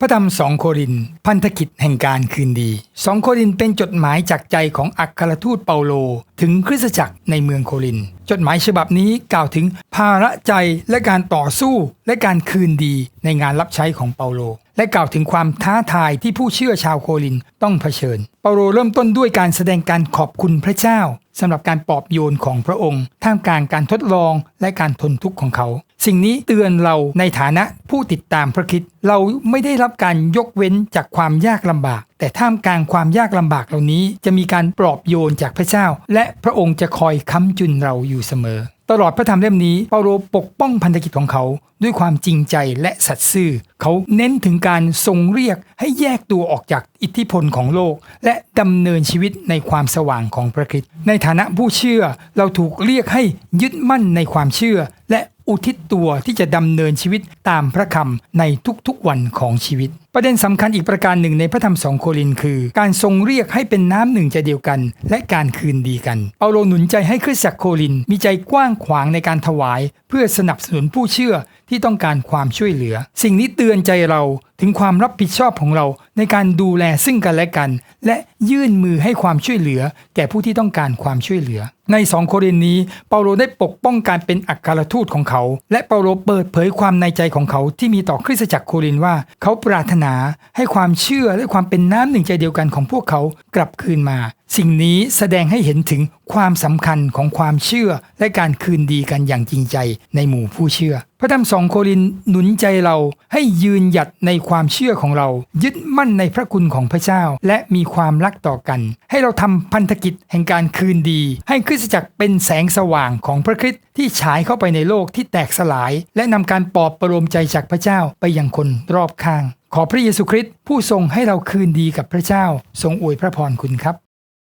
พระธรรมสองโครินพันธกิจแห่งการคืนดีสองโครินเป็นจดหมายจากใจของอัครทูตเปาโล ถึงคริสตจักรในเมืองโคริน จดหมายฉบับนี้กล่าวถึงภาระใจและการต่อสู้และการคืนดีในงานรับใช้ของเปาโล และกล่าวถึงความท้าทายที่ผู้เชื่อชาวโครินต้องเผชิญ เปาโลเริ่มต้นด้วยการแสดงการขอบคุณพระเจ้าสำหรับการปลอบโยนของพระองค์ ท่ามกลางการทดลองและการทนทุกข์ของเขา สิ่งนี้เตือนเราในฐานะผู้ติดตามพระคริสต์เราไม่ได้รับการยกเว้นจากความยากลำบาก แต่ท่ามกลางความยากลำบากเหล่านี้ จะมีการปลอบโยนจากพระเจ้า และพระองค์จะคอยค้ำจุนเราอยู่เสมอ ตลอดพระธรรมเล่มนี้เปาโลปกป้องพันธกิจของเขาด้วยความจริงใจและสัตย์ซื่อ เขาเน้นถึงการทรงเรียกให้แยกตัวออกจากอิทธิพลของโลก และดำเนินชีวิตในความสว่างของพระคริสต์ในฐานะผู้เชื่อ เราถูกเรียกให้ยึดมั่นในความเชื่อ และ อุทิศตัวที่จะดำเนินชีวิตตามพระคำในทุกๆวันของชีวิต ประเด็นสำคัญอีกประการหนึ่งในพระธรรมสองโครินคือ การทรงเรียกให้เป็นน้ำหนึ่งใจเดียวกัน และการคืนดีกันเปาโลหนุนใจให้คริสตจักรโครินมีใจกว้างขวางในการถวาย เพื่อสนับสนุนผู้เชื่อที่ต้องการความช่วยเหลือ สิ่งนี้เตือนใจเราถึงความรับผิดชอบของเรา ในการดูแลซึ่งกันและกัน และยื่นมือให้ความช่วยเหลือ แก่ผู้ที่ต้องการความช่วยเหลือ ในสองโครินนี้เปาโลได้ปกป้องการเป็นอัครทูตของเขา และเปาโลเปิดเผยความในใจของเขาที่มีต่อคริสตจักรโครินว่า เขาปรารถนาให้ความเชื่อและความเป็นน้ำหนึ่งใจเดียวกันของพวกเขากลับคืนมา สิ่งนี้แสดงให้เห็นถึงความสำคัญของความเชื่อ และการคืนดีกันอย่างจริงใจในหมู่ผู้เชื่อ พระธรรมสองโครินหนุนใจเราให้ยืนหยัดในความเชื่อของเรา ยึดมั่นในพระคุณของพระเจ้า และมีความรักต่อกัน ให้เราทำพันธกิจแห่งการคืนดี ให้คริสตจักรเป็นแสงสว่างของพระคริสต์ที่ฉายเข้าไปในโลกที่แตกสลาย และนำการปลอบประโลมใจจากพระเจ้าไปยังคนรอบข้าง ขอพระเยซูคริสต์ผู้ทรงให้เราคืนดีกับพระเจ้า ทรงอวยพระพรคุณครับ